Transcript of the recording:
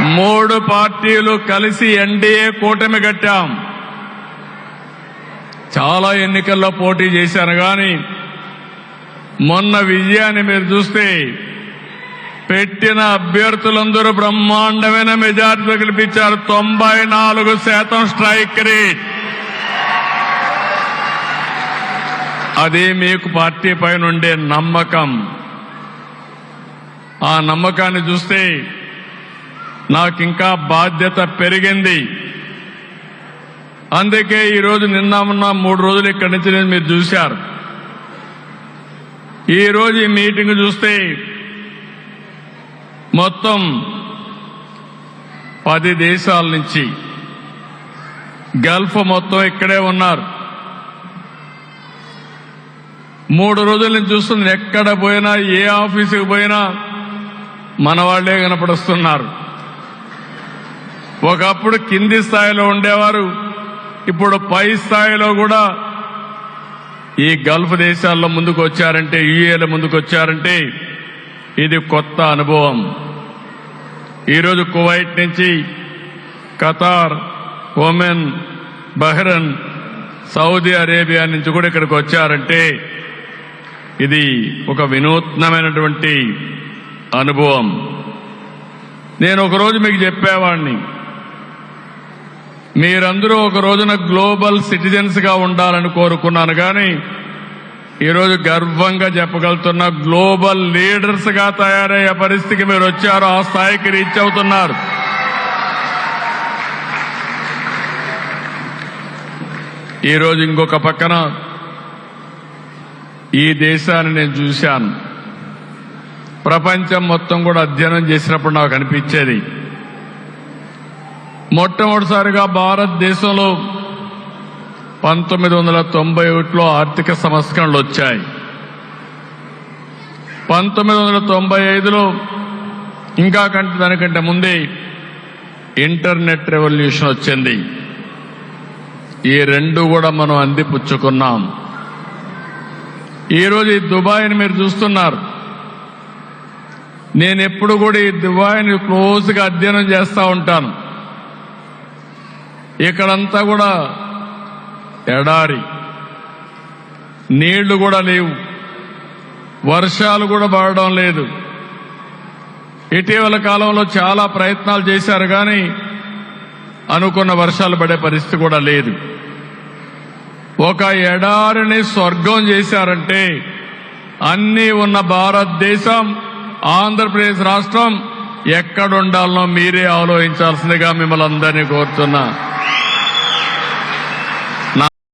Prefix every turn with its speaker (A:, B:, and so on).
A: మూడు పార్టీలు కలిసి ఎన్డీఏ కూటమి కట్టాం. చాలా ఎన్నికల్లో పోటీ చేశాను కానీ మొన్న విజయాన్ని మీరు చూస్తే పెట్టిన అభ్యర్థులందరూ బ్రహ్మాండమైన మెజార్టీతో గెలిపించారు. తొంభై నాలుగు శాతం స్ట్రైక్ రేట్. అది మీకు పార్టీ పైన ఉండే నమ్మకం. ఆ నమ్మకాన్ని చూస్తే నాకు ఇంకా బాధ్యత పెరిగింది. అందుకే ఈరోజు నిన్న ఉన్న మూడు రోజులు ఇక్కడి నుంచి నేను మీరు చూశారు. ఈరోజు ఈ మీటింగ్ చూస్తే మొత్తం పది దేశాల నుంచి గల్ఫ్ మొత్తం ఇక్కడే ఉన్నారు. మూడు రోజుల నుంచి చూస్తుంది ఎక్కడ పోయినా ఏ ఆఫీసుకు పోయినా మన వాళ్ళే కనపడుస్తున్నారు. ఒకప్పుడు కింది స్థాయిలో ఉండేవారు ఇప్పుడు పై స్థాయిలో కూడా ఈ గల్ఫ్ దేశాల్లో ముందుకు వచ్చారంటే యుఏల ముందుకు వచ్చారంటే ఇది కొత్త అనుభవం. ఈరోజు కువైట్ నుంచి Qatar Oman Bahrain Saudi Arabia నుంచి కూడా ఇక్కడికి వచ్చారంటే ఇది ఒక వినూత్నమైనటువంటి అనుభవం. నేను ఒకరోజు మీకు చెప్పేవాడిని మీరందరూ ఒక రోజున గ్లోబల్ సిటిజన్స్గా ఉండాలని కోరుకున్నాను కానీ ఈరోజు గర్వంగా చెప్పగలుగుతున్న గ్లోబల్ లీడర్స్గా తయారయ్యే పరిస్థితికి మీరు వచ్చారు ఆ స్థాయికి రీచ్ అవుతున్నారు. ఈరోజు ఇంకొక పక్కన ఈ దేశాన్ని నేను చూశాను. ప్రపంచం మొత్తం కూడా అధ్యయనం చేసినప్పుడు నాకు అనిపించేది మొట్టమొదటిసారిగా భారతదేశంలో పంతొమ్మిది వందల తొంభై ఒకటిలో ఆర్థిక సంస్కరణలు వచ్చాయి. పంతొమ్మిది వందల తొంభై ఐదులో ఇంకా కంటే దానికంటే ముందే ఇంటర్నెట్ రెవల్యూషన్ వచ్చింది. ఈ రెండు కూడా మనం అందిపుచ్చుకున్నాం. ఈరోజు ఈ దుబాయ్ని మీరు చూస్తున్నారు. నేను ఎప్పుడు కూడా ఈ దుబాయ్ని క్లోజ్గా అధ్యయనం చేస్తూ ఉంటాను. ఇక్కడంతా కూడా ఎడారి. నీళ్ళు కూడా లేవు. వర్షాలు కూడా పడడం లేదు. ఇటీవల కాలంలో చాలా ప్రయత్నాలు చేశారు కానీ అనుకున్న వర్షాలు పడే పరిస్థితి కూడా లేదు. ఒక ఎడారిని స్వర్గం చేశారంటే అన్నీ ఉన్న భారతదేశం ఆంధ్రప్రదేశ్ రాష్ట్రం ఎక్కడుండాలనో మీరే ఆలోచించాల్సిందిగా మిమ్మల్ని అందరినీ కోరుతున్నా.